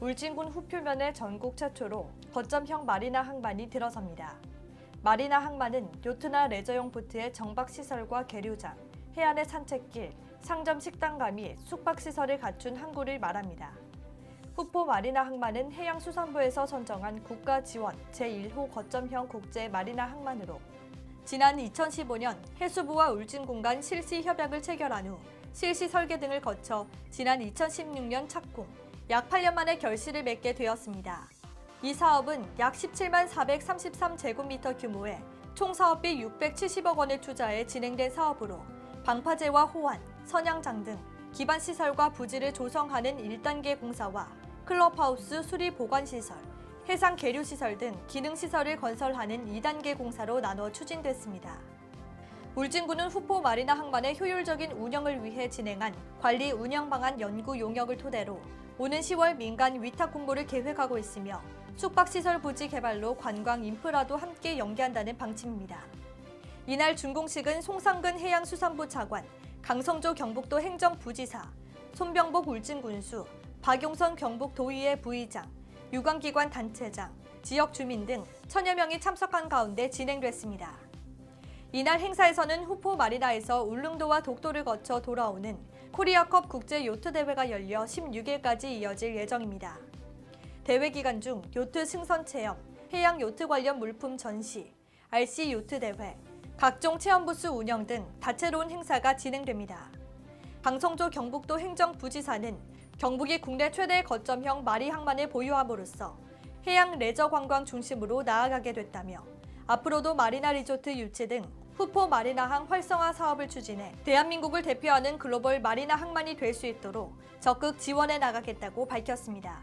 울진군 후표면에 전국 최초로 거점형 마리나 항만이 들어섭니다. 마리나 항만은 요트나 레저용 보트의 정박시설과 계류장, 해안의 산책길, 상점 식당가 및 숙박시설을 갖춘 항구를 말합니다. 후포 마리나 항만은 해양수산부에서 선정한 국가 지원 제1호 거점형 국제 마리나 항만으로 지난 2015년 해수부와 울진군 간 실시 협약을 체결한 후 실시 설계 등을 거쳐 지난 2016년 착공, 약 8년 만에 결실을 맺게 되었습니다. 이 사업은 약 17만 433제곱미터 규모의 총 사업비 670억 원을 투자해 진행된 사업으로 방파제와 호환, 선양장 등 기반 시설과 부지를 조성하는 1단계 공사와 클럽하우스 수리 보관 시설, 해상 계류 시설 등 기능 시설을 건설하는 2단계 공사로 나눠 추진됐습니다. 울진군은 후포 마리나 항만의 효율적인 운영을 위해 진행한 관리 운영 방안 연구 용역을 토대로 오는 10월 민간 위탁 공모를 계획하고 있으며 숙박시설 부지 개발로 관광 인프라도 함께 연계한다는 방침입니다. 이날 준공식은 송상근 해양수산부 차관, 강성조 경북도 행정부지사, 손병복 울진군수, 박용선 경북도의회 부의장, 유관기관 단체장, 지역 주민 등 천여 명이 참석한 가운데 진행됐습니다. 이날 행사에서는 후포 마리나에서 울릉도와 독도를 거쳐 돌아오는 코리아컵 국제 요트 대회가 열려 16일까지 이어질 예정입니다. 대회 기간 중 요트 승선 체험, 해양 요트 관련 물품 전시, RC 요트 대회, 각종 체험 부스 운영 등 다채로운 행사가 진행됩니다. 강성조 경북도 행정부지사는 경북이 국내 최대 거점형 마리 항만을 보유함으로써 해양 레저 관광 중심으로 나아가게 됐다며 앞으로도 마리나 리조트 유치 등 후포 마리나항 활성화 사업을 추진해 대한민국을 대표하는 글로벌 마리나 항만이 될 수 있도록 적극 지원해 나가겠다고 밝혔습니다.